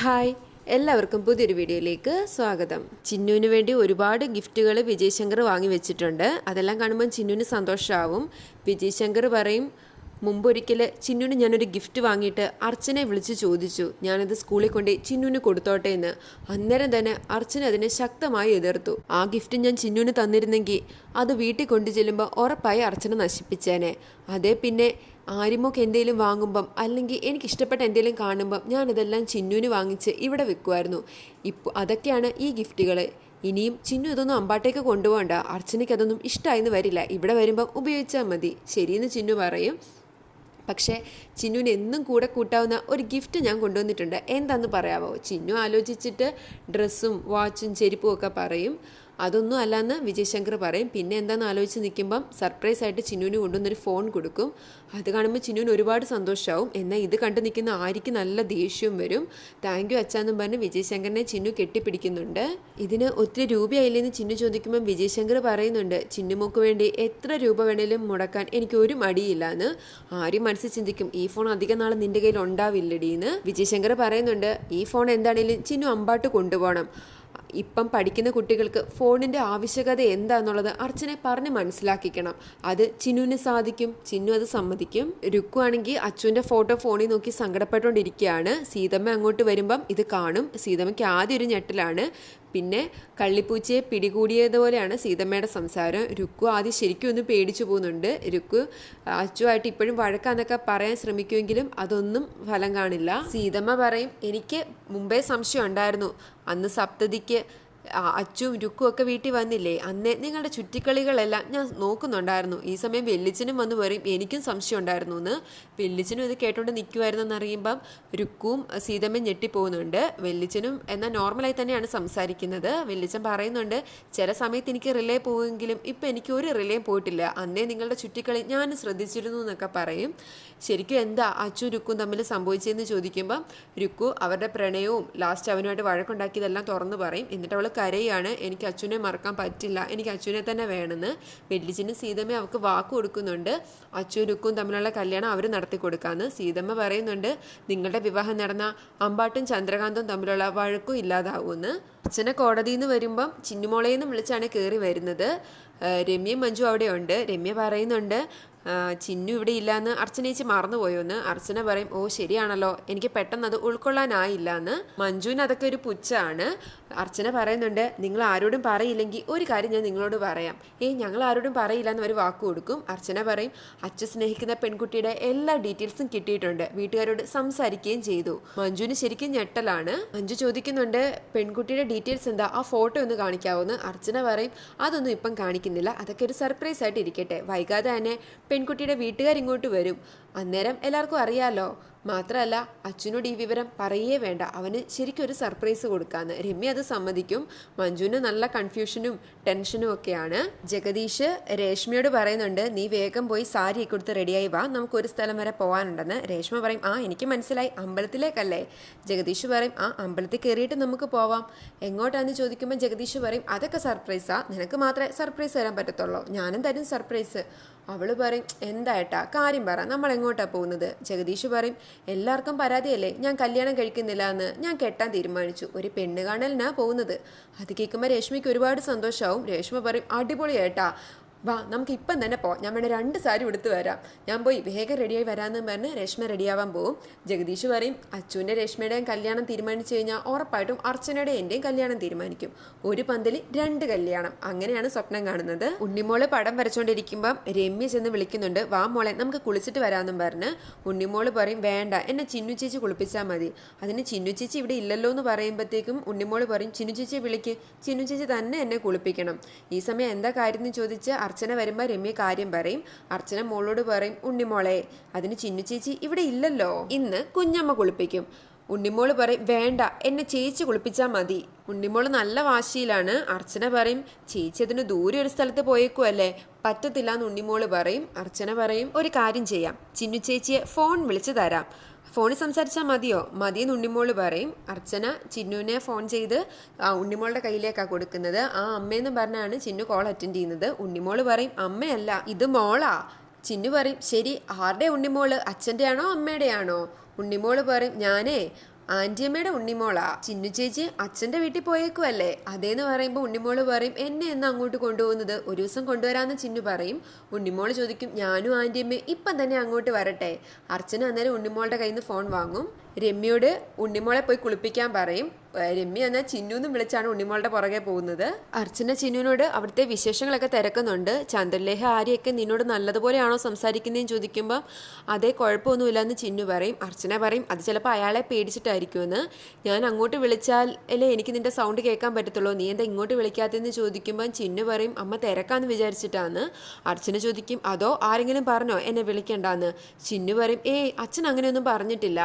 Hi എല്ലാവർക്കും പുതിയൊരു വീഡിയോയിലേക്ക് സ്വാഗതം. ചിന്നുവിന് വേണ്ടി ഒരുപാട് ഗിഫ്റ്റുകൾ വിജയ് ശങ്കർ വാങ്ങി വെച്ചിട്ടുണ്ട്. അതെല്ലാം കാണുമ്പോൾ ചിന്നുവിന് സന്തോഷമാവും വിജയ് ശങ്കർ പറയും മുമ്പൊരിക്കൽ ചിന്നുവിന് ഞാനൊരു ഗിഫ്റ്റ് വാങ്ങിയിട്ട് അർച്ചനെ വിളിച്ച് ചോദിച്ചു. ഞാനത് സ്കൂളിൽ കൊണ്ട് ചിന്നുവിന് കൊടുത്തോട്ടെ എന്ന്. അന്നേരം തന്നെ അർച്ചന അതിനെ ശക്തമായി എതിർത്തു. ആ ഗിഫ്റ്റ് ഞാൻ ചിന്നുവിന് തന്നിരുന്നെങ്കിൽ അത് വീട്ടിൽ കൊണ്ടു ചെല്ലുമ്പോൾ ഉറപ്പായി അർച്ചന നശിപ്പിച്ചേനെ. അതേ പിന്നെ ആരിമോക്ക് എന്തെങ്കിലും വാങ്ങുമ്പം അല്ലെങ്കിൽ എനിക്ക് ഇഷ്ടപ്പെട്ട എന്തെങ്കിലും കാണുമ്പം ഞാനിതെല്ലാം ചിന്നുവിന് വാങ്ങിച്ച് ഇവിടെ വെക്കുമായിരുന്നു ഇപ്പോൾ അതൊക്കെയാണ് ഈ ഗിഫ്റ്റുകൾ ഇനിയും ചിന്നു ഇതൊന്നും അമ്പാട്ടേക്ക് കൊണ്ടുപോകണ്ട. അർച്ചനയ്ക്ക് അതൊന്നും ഇഷ്ടമായെന്ന് വരില്ല. ഇവിടെ വരുമ്പം ഉപയോഗിച്ചാൽ മതി. ശരിയെന്ന് ചിന്നു പറയും. പക്ഷേ ചിന്നുവിന് എന്നും കൂടെ കൂട്ടാവുന്ന ഒരു ഗിഫ്റ്റ് ഞാൻ കൊണ്ടുവന്നിട്ടുണ്ട്. എന്താണെന്ന് പറയാവോ? ചിന്നു ആലോചിച്ചിട്ട് ഡ്രസ്സും വാച്ചും ചെരുപ്പും ഒക്കെ പറയും. അതൊന്നും അല്ലാന്ന് വിജയശങ്കർ പറയും. പിന്നെ എന്താണെന്ന് ആലോചിച്ച് നിൽക്കുമ്പം സർപ്രൈസ് ആയിട്ട് ചിന്നുവിന് കൊണ്ടുവന്നൊരു ഫോൺ കൊടുക്കും. അത് കാണുമ്പോൾ ചിന്നുവിന് ഒരുപാട് സന്തോഷമാവും എന്നാൽ ഇത് കണ്ടു നിൽക്കുന്ന ആര്യക്ക് നല്ല ദേഷ്യവും വരും. താങ്ക് യു അച്ഛാന്നും പറഞ്ഞ് വിജയശങ്കറിനെ ചിന്നു കെട്ടിപ്പിടിക്കുന്നുണ്ട്. ഇതിന് ഒത്തിരി രൂപയായില്ലെന്ന് ചിന്നു ചോദിക്കുമ്പം വിജയശങ്കർ പറയുന്നുണ്ട്. ചിന്നുമോക്ക് വേണ്ടി എത്ര രൂപ വേണേലും മുടക്കാൻ എനിക്ക് ഒരു മടിയില്ല എന്ന് ആരും മനസ്സിൽ ചിന്തിക്കും ഈ ഫോൺ അധികം നാൾ നിന്റെ കയ്യിൽ ഉണ്ടാവില്ലടീന്ന്. വിജയശങ്കർ പറയുന്നുണ്ട്. ഈ ഫോൺ എന്താണേലും ചിന്നു അമ്പാട്ട് കൊണ്ടുപോകണം. ഇപ്പം പഠിക്കുന്ന കുട്ടികൾക്ക് ഫോണിന്റെ ആവശ്യകത എന്താണെന്നുള്ളത് അർച്ചനെ പറഞ്ഞ് മനസ്സിലാക്കിക്കണം. അത് ചിന്നുവിന് സാധിക്കും ചിന്നു അത് സമ്മതിക്കും. രുക്കു ആണെങ്കിൽ ഫോട്ടോ ഫോണിൽ നോക്കി സങ്കടപ്പെട്ടുകൊണ്ടിരിക്കുകയാണ്. സീതമ്മ അങ്ങോട്ട് വരുമ്പം ഇത് കാണും. സീതമ്മയ്ക്ക് ആദ്യം ഒരു ഞെട്ടലാണ്. പിന്നെ കള്ളിപ്പൂച്ചയെ പിടികൂടിയതുപോലെയാണ് സീതമ്മയുടെ സംസാരം. രുക്കു ആദ്യം ശരിക്കും ഒന്ന് പേടിച്ചു പോകുന്നുണ്ട്. രുക്കു അച്ചുവായിട്ട് ഇപ്പോഴും വഴക്കാന്നൊക്കെ പറയാൻ ശ്രമിക്കുമെങ്കിലും അതൊന്നും ഫലം കാണില്ല. സീതമ്മ പറയും എനിക്ക് മുമ്പേ സംശയം ഉണ്ടായിരുന്നു. അന്ന് സപ്തതിക്ക് അച്ചും രുക്കും ഒക്കെ വീട്ടിൽ വന്നില്ലേ? അന്നേ നിങ്ങളുടെ ചുറ്റിക്കളികളെല്ലാം ഞാൻ നോക്കുന്നുണ്ടായിരുന്നു. ഈ സമയം വെല്ലിച്ചനും വന്ന് പറയും എനിക്കും സംശയം ഉണ്ടായിരുന്നു എന്ന് വെല്ലിച്ചനും ഇത് കേട്ടോണ്ട് നിൽക്കുമായിരുന്നെന്ന് അറിയുമ്പം രുക്കും സീതമ്മയും ഞെട്ടിപ്പോകുന്നുണ്ട് വെല്ലിച്ചനും എന്നാൽ നോർമലായി തന്നെയാണ് സംസാരിക്കുന്നത്. വെല്ലിച്ചൻ പറയുന്നുണ്ട് ചില സമയത്ത് എനിക്ക് റിലേ പോവുമെങ്കിലും ഇപ്പം എനിക്ക് ഒരു റിലേ പോയിട്ടില്ല. അന്നേ നിങ്ങളുടെ ചുറ്റിക്കളി ഞാൻ ശ്രദ്ധിച്ചിരുന്നു എന്നൊക്കെ പറയും. ശരിക്കും എന്താ അച്ചു രുക്കും തമ്മിൽ സംഭവിച്ചതെന്ന് ചോദിക്കുമ്പം രുക്കു അവരുടെ പ്രണയവും ലാസ്റ്റ് അവനുമായിട്ട് വഴക്കുണ്ടാക്കിയതെല്ലാം തുറന്നു പറയും. എന്നിട്ട് അവൾ കരയാണ്. എനിക്ക് അച്ഛനെ മറക്കാൻ പറ്റില്ല. എനിക്ക് അച്ഛനെ തന്നെ വേണമെന്ന് വെല്ലിച്ചിനും സീതമ്മ അവൾക്ക് വാക്ക് കൊടുക്കുന്നുണ്ട്. അച്ഛനുക്കും തമ്മിലുള്ള കല്യാണം അവർ നടത്തി കൊടുക്കാമെന്ന് സീതമ്മ പറയുന്നുണ്ട്. നിങ്ങളുടെ വിവാഹം നടന്ന അമ്പാട്ടും ചന്ദ്രകാന്തും തമ്മിലുള്ള വഴക്കും ഇല്ലാതാവുമെന്ന് അച്ഛനെ കോടതിയിൽ നിന്ന് വരുമ്പം ചിന്നുമോളയിൽ നിന്ന് വിളിച്ചാണ് കയറി വരുന്നത്. രമ്യ മഞ്ജു അവിടെയുണ്ട്. രമ്യ പറയുന്നുണ്ട് ചിന്നു ഇവിടെ ഇല്ലയെന്ന് അർച്ചനേച്ചി മറന്നുപോയോന്ന്. അർച്ചന പറയും ഓ ശരിയാണല്ലോ. എനിക്ക് പെട്ടെന്ന് അത് ഉൾക്കൊള്ളാനായില്ല എന്ന് മഞ്ജുവിന് അതൊക്കെ ഒരു പുച്ഛാണ്. അർച്ചന പറയുന്നുണ്ട് നിങ്ങൾ ആരോടും പറയില്ലെങ്കിൽ ഒരു കാര്യം ഞാൻ നിങ്ങളോട് പറയാം. ഏയ് ഞങ്ങൾ ആരോടും പറയില്ല എന്ന് ഒരു വാക്ക് കൊടുക്കും. അർച്ചന പറയും അച്ഛൻ സ്നേഹിക്കുന്ന പെൺകുട്ടിയുടെ എല്ലാ ഡീറ്റെയിൽസും കിട്ടിയിട്ടുണ്ട്. വീട്ടുകാരോട് സംസാരിക്കുകയും ചെയ്തു. മഞ്ജുവിന് ശരിക്കും ഞെട്ടലാണ്. മഞ്ജു ചോദിക്കുന്നുണ്ട് പെൺകുട്ടിയുടെ ഡീറ്റെയിൽസ് എന്താ? ആ ഫോട്ടോ ഒന്ന് കാണിക്കാവോന്ന് അർച്ചന പറയും അതൊന്നും ഇപ്പം കാണിക്കുന്നില്ല. അതൊക്കെ ഒരു സർപ്രൈസ് ആയിട്ട് ഇരിക്കട്ടെ വൈകാതെ തന്നെ പെൺകുട്ടിയുടെ വീട്ടുകാർ ഇങ്ങോട്ട് വരും. അന്നേരം എല്ലാവർക്കും അറിയാലോ. മാത്രമല്ല അച്ഛനോട് ഈ വിവരം പറയേ വേണ്ട. അവന് ശരിക്കും ഒരു സർപ്രൈസ് കൊടുക്കാന്ന്. രമ്യ അത് സമ്മതിക്കും. മഞ്ജുവിന് നല്ല കൺഫ്യൂഷനും ടെൻഷനും ഒക്കെയാണ്. ജഗദീഷ് രേഷ്മയോട് പറയുന്നുണ്ട് നീ വേഗം പോയി സാരി കൊടുത്ത് റെഡിയായി വാ. നമുക്ക് ഒരു സ്ഥലം വരെ പോകാനുണ്ടെന്ന് രേഷ്മ പറയും ആ എനിക്ക് മനസ്സിലായി. അമ്പലത്തിലേക്കല്ലേ? ജഗദീഷ് പറയും ആ അമ്പലത്തിൽ കയറിയിട്ട് നമുക്ക് പോവാം. എങ്ങോട്ടാന്ന് ചോദിക്കുമ്പോൾ ജഗദീഷ് പറയും അതൊക്കെ സർപ്രൈസാ നിനക്ക് മാത്രമേ സർപ്രൈസ് തരാൻ പറ്റത്തുള്ളൂ. ഞാനും തരും സർപ്രൈസ് അവൾ പറയും എന്തായിട്ടാ കാര്യം പറ. നമ്മൾ എങ്ങോട്ടാ പോകുന്നത്? ജഗദീഷ് പറയും എല്ലാവർക്കും പരാതിയല്ലേ? ഞാൻ കല്യാണം കഴിക്കുന്നില്ല എന്ന് ഞാൻ കെട്ടാൻ തീരുമാനിച്ചു. ഒരു പെണ്ണ് കാണലിനാ പോകുന്നത്. അത് കേൾക്കുമ്പോൾ രേഷ്മയ്ക്ക് ഒരുപാട് സന്തോഷമാവും രേഷ്മ പറയും അടിപൊളിയേട്ടാ വാ നമുക്ക് ഇപ്പം തന്നെ പോവാം ഞാൻ വേണേ രണ്ട് സാരി എടുത്ത് വരാം. ഞാൻ പോയി വേഗം റെഡിയായി വരാമെന്ന് പറഞ്ഞ് രേഷ്മ റെഡിയാവാൻ പോകും ജഗദീഷ് പറയും അച്ചുവിന്റെ രേഷ്മയുടെയും കല്യാണം തീരുമാനിച്ചു കഴിഞ്ഞാൽ ഉറപ്പായിട്ടും അർച്ചനയുടെ എന്റെയും കല്യാണം തീരുമാനിക്കും. ഒരു പന്തലിൽ രണ്ട് കല്യാണം. അങ്ങനെയാണ് സ്വപ്നം കാണുന്നത്. ഉണ്ണിമോൾ പടം വരച്ചുകൊണ്ടിരിക്കുമ്പം രമ്യ ചെന്ന് വിളിക്കുന്നുണ്ട് വാ മോളെ നമുക്ക് കുളിച്ചിട്ട് വരാമെന്നും പറഞ്ഞ്. ഉണ്ണിമോൾ പറയും വേണ്ട എന്നെ ചിന്നു ചേച്ചി കുളിപ്പിച്ചാൽ മതി. അതിന് ചിന്നു ചേച്ചി ഇവിടെ ഇല്ലല്ലോ എന്ന് പറയുമ്പോഴത്തേക്കും ഉണ്ണിമോൾ പറയും ചിന്നു ചേച്ചിയെ വിളിക്ക്. ചിന്നു ചേച്ചി തന്നെ എന്നെ കുളിപ്പിക്കണം. ഈ സമയം എന്താ കാര്യം എന്ന് ചോദിച്ച് അർച്ചന വരുമ്പോൾ രമ്യ കാര്യം പറയും. അർച്ചന മോളോട് പറയും ഉണ്ണിമോളെ അതിന് ചിന്നു ചേച്ചി ഇവിടെ ഇല്ലല്ലോ. ഇന്ന് കുഞ്ഞമ്മ കുളിപ്പിക്കും. ഉണ്ണിമോൾ പറയും വേണ്ട എന്നെ ചേച്ചി കുളിപ്പിച്ചാൽ മതി. ഉണ്ണിമോൾ നല്ല വാശിയിലാണ്. അർച്ചന പറയും ചേച്ചി അതിന് ദൂരെ ഒരു സ്ഥലത്ത് പോയേക്കുമല്ലേ പറ്റത്തില്ല എന്ന് ഉണ്ണിമോൾ പറയും. അർച്ചന പറയും ഒരു കാര്യം ചെയ്യാം. ചിന്നു ചേച്ചിയെ ഫോൺ വിളിച്ചു തരാം. ഫോണിൽ സംസാരിച്ചാൽ മതിയോ? മതിയെന്ന് ഉണ്ണിമോൾ പറയും. അർച്ചന ചിന്നുവിനെ ഫോൺ ചെയ്ത് ആ ഉണ്ണിമോളുടെ കയ്യിലേക്കാണ് കൊടുക്കുന്നത്. ആ അമ്മയെന്ന് പറഞ്ഞാണ് ചിന്നു കോൾ അറ്റൻഡ് ചെയ്യുന്നത്. ഉണ്ണിമോൾ പറയും അമ്മയല്ല ഇത് മോളാ. ചിന്നു പറയും ശരി ആരുടെ ഉണ്ണിമോൾ? അച്ഛന്റെ ആണോ അമ്മയുടെ ആണോ ഉണ്ണിമോൾ പറയും ഞാനേ ആന്റിയമ്മയുടെ ഉണ്ണിമോളാ. ചിന്നു ചേച്ചി അച്ഛന്റെ വീട്ടിൽ പോയേക്കുവല്ലേ? അതേന്ന് പറയുമ്പോൾ ഉണ്ണിമോൾ പറയും എന്നെ എന്ന് അങ്ങോട്ട് കൊണ്ടുപോകുന്നത്? ഒരു ദിവസം കൊണ്ടുവരാന്ന് ചിന്നു പറയും. ഉണ്ണിമോൾ ചോദിക്കും ഞാനും ആന്റിയമ്മയും ഇപ്പം തന്നെ അങ്ങോട്ട് വരട്ടെ. അർച്ചന അന്നേരം ഉണ്ണിമോളുടെ കയ്യിൽ നിന്ന് ഫോൺ വാങ്ങും. രമ്യയോട് ഉണ്ണിമോളെ പോയി കുളിപ്പിക്കാൻ പറയും. രമ്യ എന്നാൽ ചിന്നുന്നും വിളിച്ചാണ് ഉണ്ണിമോളുടെ പുറകെ പോകുന്നത്. അർച്ചന ചിന്നുവിനോട് അവിടുത്തെ വിശേഷങ്ങളൊക്കെ തിരക്കുന്നുണ്ട്. ചന്ദ്രലേഖ ആര്യൊക്കെ നിന്നോട് നല്ലതുപോലെയാണോ സംസാരിക്കുന്നതെന്ന് ചോദിക്കുമ്പോൾ അതേ കുഴപ്പമൊന്നുമില്ല എന്ന് ചിന്നു പറയും. അർച്ചന പറയും അത് ചിലപ്പോൾ അയാളെ പേടിച്ചിട്ടായിരിക്കുമെന്ന്. ഞാൻ അങ്ങോട്ട് വിളിച്ചാൽ അല്ലേ എനിക്ക് നിന്റെ സൗണ്ട് കേൾക്കാൻ പറ്റത്തുള്ളൂ. നീ എന്താ ഇങ്ങോട്ട് വിളിക്കാത്തതെന്ന് ചോദിക്കുമ്പോൾ ചിന്നു പറയും അമ്മ തിരക്കാന്ന് വിചാരിച്ചിട്ടാന്ന്. അർച്ചന ചോദിക്കും അതോ ആരെങ്കിലും പറഞ്ഞോ എന്നെ വിളിക്കണ്ടാന്ന്? ചിന്നു പറയും ഏയ് അച്ഛൻ അങ്ങനെയൊന്നും പറഞ്ഞിട്ടില്ല.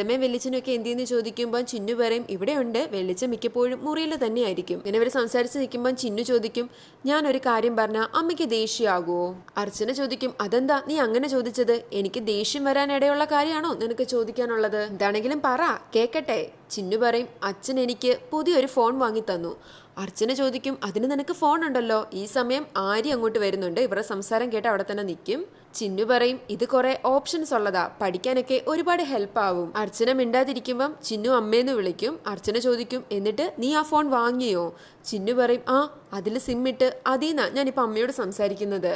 സീതമ്മയും വെല്ലിച്ചനൊക്കെ എന്തിയെന്ന് ചോദിക്കുമ്പോൾ ചിന്നു പറയും ഇവിടെയുണ്ട് വെള്ളിച്ചം മിക്കപ്പോഴും മുറിയിൽ തന്നെയായിരിക്കും. ഇങ്ങനെ ഇവർ സംസാരിച്ച് നിൽക്കുമ്പോൾ ചിന്നു ചോദിക്കും ഞാൻ ഒരു കാര്യം പറഞ്ഞാൽ അമ്മയ്ക്ക് ദേഷ്യമാകുമോ അർച്ചന ചോദിക്കും അതെന്താ നീ അങ്ങനെ ചോദിച്ചത്? എനിക്ക് ദേഷ്യം വരാനിടയുള്ള കാര്യമാണോ നിനക്ക് ചോദിക്കാനുള്ളത്? എന്താണെങ്കിലും പറ കേക്കട്ടെ. ചിന്നു പറയും അച്ഛൻ എനിക്ക് പുതിയൊരു ഫോൺ വാങ്ങി തന്നു. അർച്ചന ചോദിക്കും അതിന് നിനക്ക് ഫോൺ ഉണ്ടല്ലോ? ഈ സമയം ആര്യ അങ്ങോട്ട് വരുന്നുണ്ട്. ഇവരുടെ സംസാരം കേട്ട് അവിടെ തന്നെ നിൽക്കും. ചിന്നു പറയും ഇത് കുറെ ഓപ്ഷൻസ് ഉള്ളതാ. പഠിക്കാനൊക്കെ ഒരുപാട് ഹെൽപ്പ് ആവും. അർച്ചന മിണ്ടാതിരിക്കുമ്പം ചിന്നു അമ്മേന്ന് വിളിക്കും. അർച്ചന ചോദിക്കും എന്നിട്ട് നീ ആ ഫോൺ വാങ്ങിയോ? ചിന്നു പറയും ആ അതിൽ സിം ഇട്ട് അതീന്നാ ഞാനിപ്പോൾ അമ്മയോട് സംസാരിക്കുന്നത്.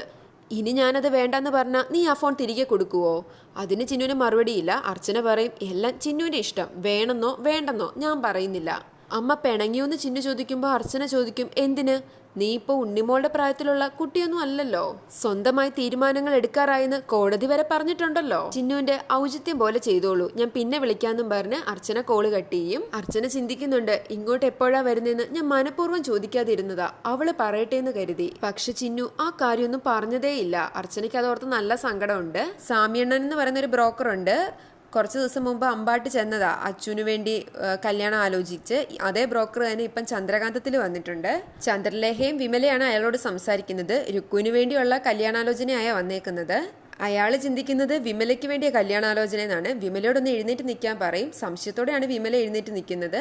ഇനി ഞാനത് വേണ്ടെന്ന് പറഞ്ഞാൽ നീ ആ ഫോൺ തിരികെ കൊടുക്കുവോ? അതിന് ചിന്നുവിന് മറുപടിയില്ല. അർച്ചന പറയും എല്ലാം ചിന്നുവിന്റെ ഇഷ്ടം. വേണമെന്നോ വേണ്ടെന്നോ ഞാൻ പറയുന്നില്ല. അമ്മ പിണങ്ങിയൊന്ന് ചിന്നു ചോദിക്കുമ്പോൾ അർച്ചന ചോദിക്കും എന്തിന്? നീ ഇപ്പോൾ ഉണ്ണിമോളുടെ പ്രായത്തിലുള്ള കുട്ടിയൊന്നും അല്ലല്ലോ. സ്വന്തമായി തീരുമാനങ്ങൾ എടുക്കാറായെന്ന് കോടതി വരെ പറഞ്ഞിട്ടുണ്ടല്ലോ. ചിന്നുവിന്റെ ഔചിത്യം പോലെ ചെയ്തോളൂ. ഞാൻ പിന്നെ വിളിക്കാന്നും പറഞ്ഞ് അർച്ചന കോൾ കട്ടിയും അർച്ചന ചിന്തിക്കുന്നുണ്ട് ഇങ്ങോട്ട് എപ്പോഴാ വരുന്നതെന്ന് ഞാൻ മനഃപൂർവം ചോദിക്കാതിരുന്നതാ. അവൾ പറയട്ടെ എന്ന് കരുതി. പക്ഷെ ചിന്നു ആ കാര്യമൊന്നും പറഞ്ഞതേയില്ല. അർച്ചനയ്ക്ക് അതോർത്ത് നല്ല സങ്കടമുണ്ട്. സാമിയണ്ണൻ എന്ന് പറയുന്ന ഒരു ബ്രോക്കർ ഉണ്ട് കുറച്ച് ദിവസം മുമ്പ് അമ്പാട്ട് ചെന്നതാ അച്ചുവിന് വേണ്ടി കല്യാണം ആലോചിച്ച്. അതേ ബ്രോക്കർ തന്നെ ഇപ്പം ചന്ദ്രകാന്തത്തിൽ വന്നിട്ടുണ്ട്. ചന്ദ്രലേഖയും വിമലയാണ് അയാളോട് സംസാരിക്കുന്നത്. രുക്കുവിന് വേണ്ടിയുള്ള കല്യാണാലോചനയായ വന്നേക്കുന്നത്. അയാൾ ചിന്തിക്കുന്നത് വിമലയ്ക്ക് വേണ്ടിയ കല്യാണാലോചന എന്നാണ് വിമലയോടൊന്ന് എഴുന്നേറ്റ് നിൽക്കാൻ പറയും. സംശയത്തോടെയാണ് വിമല എഴുന്നേറ്റ് നിൽക്കുന്നത്.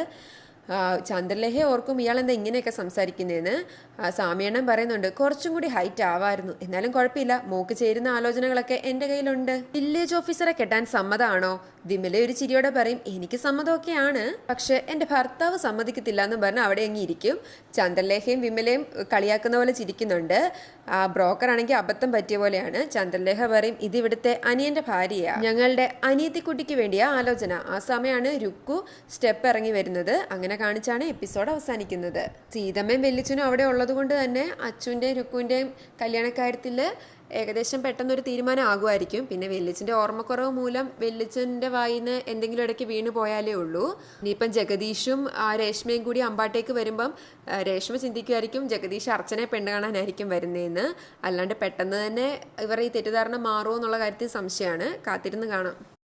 ആ, ചന്ദ്രലേഖ ഓർക്കും ഇയാൾ എന്താ ഇങ്ങനെയൊക്കെ സംസാരിക്കുന്നതെന്ന് സാമിയണ്ണൻ പറയുന്നുണ്ട് കുറച്ചും കൂടി ഹൈറ്റ് ആവായിരുന്നു. എന്നാലും കുഴപ്പമില്ല. മോക്ക് ചേരുന്ന ആലോചനകളൊക്കെ എന്റെ കയ്യിലുണ്ട്. വില്ലേജ് ഓഫീസറെ കെട്ടാൻ സമ്മതമാണോ വിമല ഒരു ചിരിയോടെ പറയും എനിക്ക് സമ്മതമൊക്കെയാണ്. പക്ഷെ എന്റെ ഭർത്താവ് സമ്മതിക്കത്തില്ല എന്ന് പറഞ്ഞ് അവിടെ അങ്ങ് ഇരിക്കും. ചന്ദ്രലേഖയും വിമലയും കളിയാക്കുന്ന പോലെ ചിരിക്കുന്നുണ്ട്. ആ ബ്രോക്കർ ആണെങ്കിൽ അബദ്ധം പറ്റിയ പോലെയാണ്. ചന്ദ്രലേഖ പറയും ഇത് ഇവിടുത്തെ അനിയന്റെ ഭാര്യയാണ് ഞങ്ങളുടെ അനിയത്തിക്കുട്ടിക്ക് വേണ്ടിയ ആലോചന. ആ സമയമാണ് രുക്കു സ്റ്റെപ്പ് ഇറങ്ങി വരുന്നത്. അങ്ങനെ കാണിച്ചാണ് എപ്പിസോഡ് അവസാനിക്കുന്നത്. സീതമ്മയും വെല്ലിച്ചനും അവിടെ ഉള്ളതുകൊണ്ട് തന്നെ അച്ചുവിന്റെയും രുക്കുവിന്റെയും കല്യാണക്കാര്യത്തിൽ ഏകദേശം പെട്ടെന്നൊരു തീരുമാനം ആകുമായിരിക്കും പിന്നെ വെല്ലിച്ചന്റെ ഓർമ്മക്കുറവ് മൂലം വെല്ലിച്ചന്റെ വായിൽ നിന്ന് എന്തെങ്കിലും ഇടയ്ക്ക് വീണ് പോയാലേ ഉള്ളൂ. ഇനിയിപ്പം ജഗദീഷും ആ രേഷ്മയും കൂടി അമ്പാട്ടേക്ക് വരുമ്പം രേഷ്മ ചിന്തിക്കുമായിരിക്കും ജഗദീഷ് അർച്ചനെ പെണ്ണ് കാണാനായിരിക്കും വരുന്നതെന്ന് അല്ലാണ്ട് പെട്ടെന്ന് തന്നെ ഇവർ ഈ തെറ്റിദ്ധാരണ മാറുമോ എന്നുള്ള കാര്യത്തിൽ സംശയമാണ്. കാത്തിരുന്ന് കാണാം.